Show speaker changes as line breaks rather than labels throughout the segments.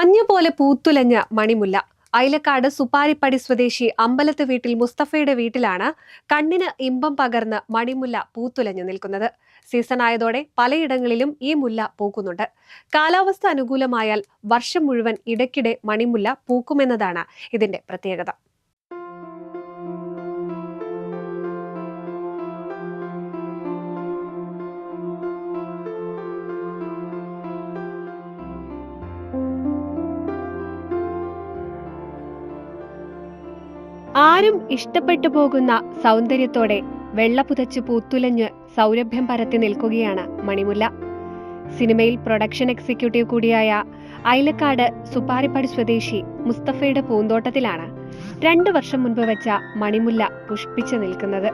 മഞ്ഞ് പോലെ പൂത്തുലഞ്ഞ മണിമുല്ല. അയലക്കാട് സുപ്പാരിപ്പടി സ്വദേശി അമ്പലത്ത് വീട്ടിൽ മുസ്തഫയുടെ വീട്ടിലാണ് കണ്ണിന് ഇമ്പം പകർന്ന് മണിമുല്ല പൂത്തുലഞ്ഞു നിൽക്കുന്നത്. സീസൺ ആയതോടെ പലയിടങ്ങളിലും ഈ മുല്ല പൂക്കുന്നുണ്ട്. കാലാവസ്ഥ അനുകൂലമായാൽ വർഷം മുഴുവൻ ഇടയ്ക്കിടെ മണിമുല്ല പൂക്കുമെന്നതാണ് ഇതിന്റെ പ്രത്യേകത. ആരും ഇഷ്ടപ്പെട്ടു പോകുന്ന സൗന്ദര്യത്തോടെ വെള്ള പുതച്ച് പൂത്തുലഞ്ഞ് സൗരഭ്യം പരത്തി നിൽക്കുകയാണ് മണിമുല്ല. സിനിമയിൽ പ്രൊഡക്ഷൻ എക്സിക്യൂട്ടീവ് കൂടിയായ അയലക്കാട് സുപ്പാരിപ്പടി സ്വദേശി മുസ്തഫയുടെ പൂന്തോട്ടത്തിലാണ് രണ്ടു വർഷം മുൻപ് വെച്ച മണിമുല്ല പുഷ്പിച്ചു നിൽക്കുന്നത്.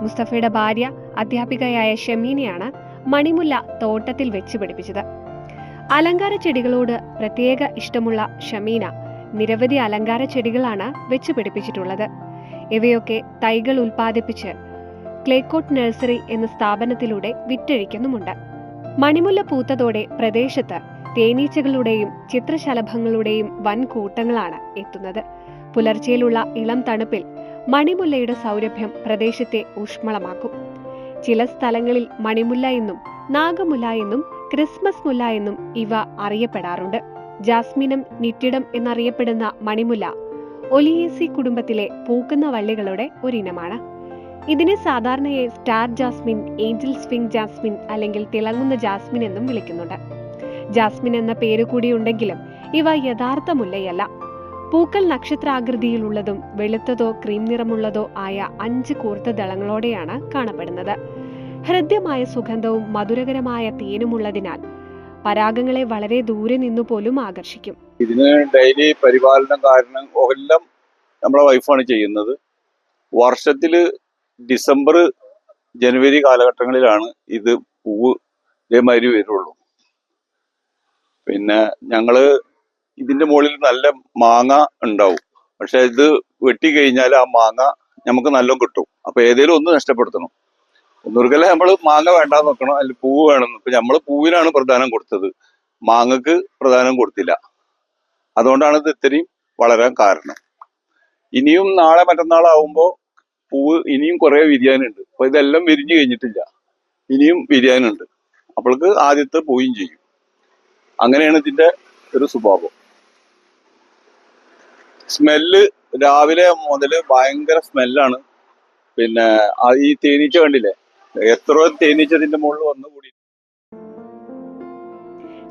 മുസ്തഫയുടെ ഭാര്യ അധ്യാപികയായ ഷമീനയാണ് മണിമുല്ല തോട്ടത്തിൽ വെച്ച് പിടിപ്പിച്ചത്. അലങ്കാര ചെടികളോട് പ്രത്യേക ഇഷ്ടമുള്ള ഷമീന നിരവധി അലങ്കാര ചെടികളാണ് വെച്ച് പിടിപ്പിച്ചിട്ടുള്ളത്. ഇവയൊക്കെ തൈകൾ ഉൽപ്പാദിപ്പിച്ച് ക്ലേക്കോട്ട് നഴ്സറി എന്ന സ്ഥാപനത്തിലൂടെ വിറ്റഴിക്കുന്നുമുണ്ട്. മണിമുല്ല പൂത്തതോടെ പ്രദേശത്ത് തേനീച്ചകളുടെയും ചിത്രശലഭങ്ങളുടെയും വൻ കൂട്ടങ്ങളാണ് എത്തുന്നത്. പുലർച്ചയിലുള്ള ഇളം തണുപ്പിൽ മണിമുല്ലയുടെ സൗരഭ്യം പ്രദേശത്തെ ഊഷ്മളമാക്കും. ചില സ്ഥലങ്ങളിൽ മണിമുല്ല എന്നും നാഗമുല എന്നും ക്രിസ്മസ് മുല്ല എന്നും ഇവ അറിയപ്പെടാറുണ്ട്. ജാസ്മിനം നിറ്റിടം എന്നറിയപ്പെടുന്ന മണിമുല്ല ഒലിയേസി കുടുംബത്തിലെ പൂക്കുന്ന വള്ളികളുടെ ഒരിനമാണ്. ഇതിനെ സാധാരണയായി star jasmine angel wing jasmine അല്ലെങ്കിൽ തിളങ്ങുന്ന ജാസ്മിൻ എന്നും വിളിക്കുന്നുണ്ട്. ജാസ്മിൻ എന്ന പേര് കൂടിയുണ്ടെങ്കിലും ഇവ യഥാർത്ഥ മുല്ലയല്ല. പൂക്കൾ നക്ഷത്രാകൃതിയിലുള്ളതും വെളുത്തതോ ക്രീം നിറമുള്ളതോ ആയ അഞ്ച് കൂർത്ത ദളങ്ങളോടെയാണ് കാണപ്പെടുന്നത്. ഹൃദ്യമായ സുഗന്ധവും മധുരകരമായ തേനുമുള്ളതിനാൽ പരാഗങ്ങളെ വളരെ ദൂരെ നിന്നു പോലും ആകർഷിക്കും.
ഇതിന് ഡെയിലി പരിപാലനം കാരണം എല്ലാം നമ്മളെ വൈഫാണ് ചെയ്യുന്നത്. വർഷത്തിൽ ഡിസംബർ ജനുവരി കാലഘട്ടങ്ങളിലാണ് ഇത് പൂവ് ഇതേമാതിരി വരുള്ളൂ. പിന്നെ ഞങ്ങൾ ഇതിന്റെ മുകളിൽ നല്ല മാങ്ങ ഉണ്ടാവും. പക്ഷെ ഇത് വെട്ടി കഴിഞ്ഞാൽ ആ മാങ്ങ നമുക്ക് നല്ല കിട്ടും. അപ്പൊ ഏതേലും ഒന്ന് നഷ്ടപ്പെടുത്തണം. ഒന്നുകിൽ നമ്മൾ മാങ്ങ വേണ്ടാന്ന് നോക്കണം അല്ലെങ്കിൽ പൂവ് വേണം. ഇപ്പൊ നമ്മൾ പൂവിനാണ് പ്രധാനം കൊടുത്തത്. മാങ്ങക്ക് പ്രധാനം കൊടുത്തില്ല. അതുകൊണ്ടാണ് ഇത് ഇത്രയും വളരാൻ കാരണം. ഇനിയും നാളെ മറ്റന്നാളാവുമ്പോ പൂവ് ഇനിയും കുറെ വിരിയാനുണ്ട്. അപ്പൊ ഇതെല്ലാം വിരിഞ്ഞു കഴിഞ്ഞിട്ടില്ല. ഇനിയും വിരിയാനുണ്ട്. അപ്പോൾക്ക് ആദ്യത്തെ പോവുകയും ചെയ്യും. അങ്ങനെയാണ് ഇതിന്റെ ഒരു സ്വഭാവം. സ്മെല്ല് രാവിലെ മുതൽ ഭയങ്കര സ്മെല്ലാണ് പിന്നെ ഈ തേനീച്ച കണ്ടില്ലേ? എത്ര തേനീച്ചതിന്റെ മുകളിൽ വന്നു കൂടി.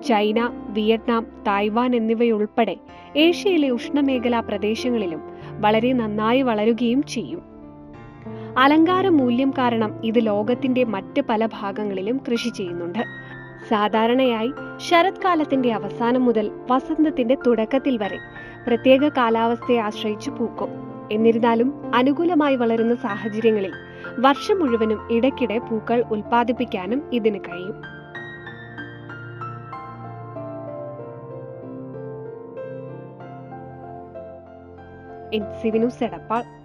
ചൈന വിയറ്റ്നാം തായ്വാൻ എന്നിവയുൾപ്പെടെ ഏഷ്യയിലെ ഉഷ്ണമേഖലാ പ്രദേശങ്ങളിലും വളരെ നന്നായി വളരുകയും ചെയ്യും. അലങ്കാര മൂല്യം കാരണം ഇത് ലോകത്തിന്റെ മറ്റ് പല ഭാഗങ്ങളിലും കൃഷി ചെയ്യുന്നുണ്ട്. സാധാരണയായി ശരത്കാലത്തിന്റെ അവസാനം മുതൽ വസന്തത്തിന്റെ തുടക്കത്തിൽ വരെ പ്രത്യേക കാലാവസ്ഥയെ ആശ്രയിച്ച് പൂക്കും. എന്നിരുന്നാലും അനുകൂലമായി വളരുന്ന സാഹചര്യങ്ങളിൽ വർഷം മുഴുവനും ഇടയ്ക്കിടെ പൂക്കൾ ഉൽപ്പാദിപ്പിക്കാനും ഇതിന് കഴിയും. എൻ സിവിനു സെടപ്പാൾ